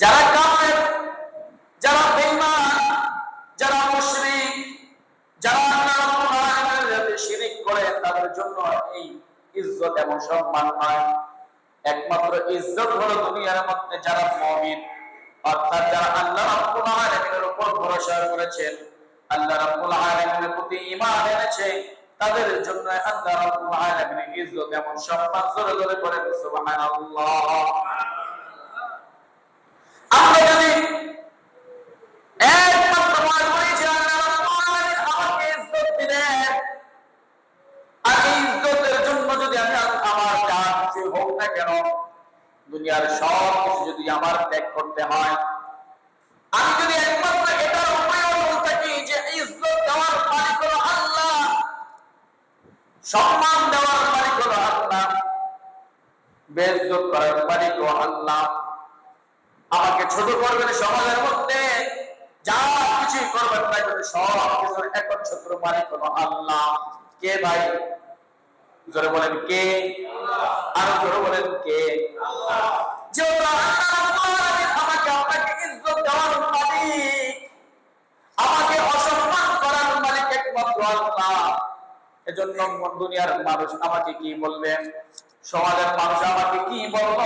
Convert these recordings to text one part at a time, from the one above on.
যারা কাফের, যারা বেঈমান, যারা মুশরিক, যারা করে, তাদের জন্য এই ইজ্জত এবং সম্মান একমাত্র ইজ্জত হলো দুনিয়ার মধ্যে যারা মুমিন। অর্থাৎ যারা আল্লাহ রাব্বুল আলামিনের উপর ভরসা করেছেন, আল্লাহ রাব্বুল আলামিনের প্রতি ঈমান এনেছে, তাদের জন্য আল্লাহ রাব্বুল আলামিনের ইজ্জত এবং সম্মান জোরে জোরে সুবহানাল্লাহ। দুনিয়ার সব কিছু যদি আমার ত্যাগ করতে হয়। আমি যদি একমাত্র এটার উপরে অটল থাকি যে ইজ্জত দেওয়ার মালিক হলো আল্লাহ, সম্মান দেওয়ার মালিক হলো আল্লাহ, বেইজ্জত করার মালিক হলো আল্লাহ। আমাকে ছোট করবেন সমাজের মধ্যে, যা কিছু করবেন না সব কিছুর একচ্ছত্র মালিক হলো আল্লাহ। কে ভাই? জোরে বলেন কে? আরও জোরে বলেন কে? আমাকে অসম্মান করার মালিক একমাত্র আল্লাহ। এজন্য দুনিয়ার মানুষ আমাকে কি বলবে? সমাজের মানুষ আমাকে কি বলব?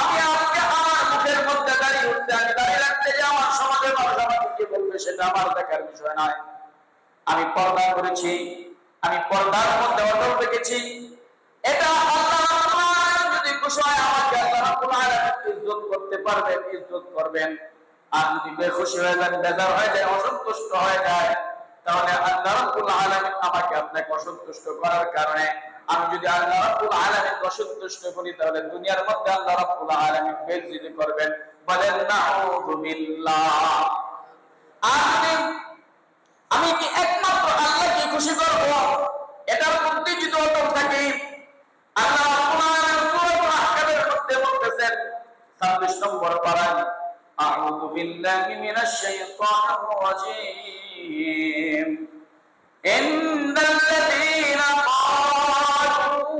আমি আজকে আমার মুখের মধ্যে দাঁড়িয়ে উঠতে, আমি দাঁড়িয়ে রাখতে যে আমার সমাজের মানুষ আমাকে কি বলবে সেটা আমার দেখার বিষয় নয়। আমি পর্দা করেছি। আমি পর্দার মধ্যে অটল রেখেছি। এটা যদি হয়, আমাকে ইজ্জত করতে পারবেন, ইজ্জত করবেন। আর যদি বেখুশি হয়ে যান বেজার হয়ে যায়, অসন্তুষ্ট হয়ে যায়, তাহলে আমাকে আপনাকে অসন্তুষ্ট করার কারণে আমি যদি আল্লাহ রাব্বুল অসন্তুষ্ট করি, তাহলে দুনিয়ার মধ্যে আল্লাহ রাব্বুল আলামিন করবেন। বলেন আর আমি কি একমাত্র بالله من الشيطان الرجيم. إن الذين قالوا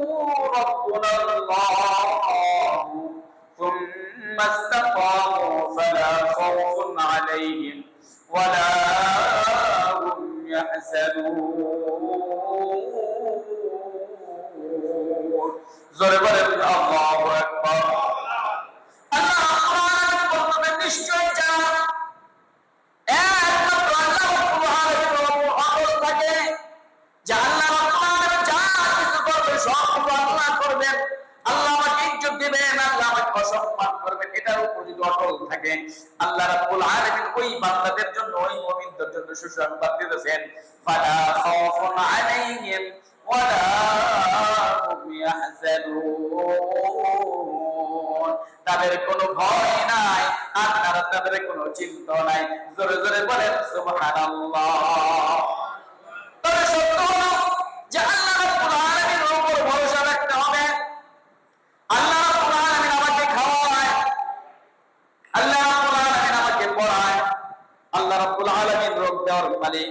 ربنا الله ثم استقاموا فلا خوف عليهم ولا هم يحزنون. زربت الله أكبر সব করবেন। আল্লাহ আমাকে ইজ্জত দিবেন, আল্লাহ আমাকে অসম্মান করবেন। এটার উপর যদি অটল থাকে, আল্লাহ রাব্বুল আলামিন ওই বান্দাদের জন্য, ওই মুমিনদের জন্য সুসংবাদ দিতেছেন, ফালা আলাইহিম তাদের কোনো ভয় নাই, আর তাদের কোনো চিন্তা নাই। জোরে জোরে বলেন, সুবহানাল্লাহ তবে সত্য হলো যে আল্লাহ রাব্বুল আলামিনের উপর ভরসা রাখতে হবে আল্লাহ রাব্বুল আলামিন আমাকে খাওয়ায় আল্লাহ রাব্বুল আলামিন আমাকে পড়ায় আল্লাহ রাব্বুল আলামিন রোগ দেওয়ার মালিক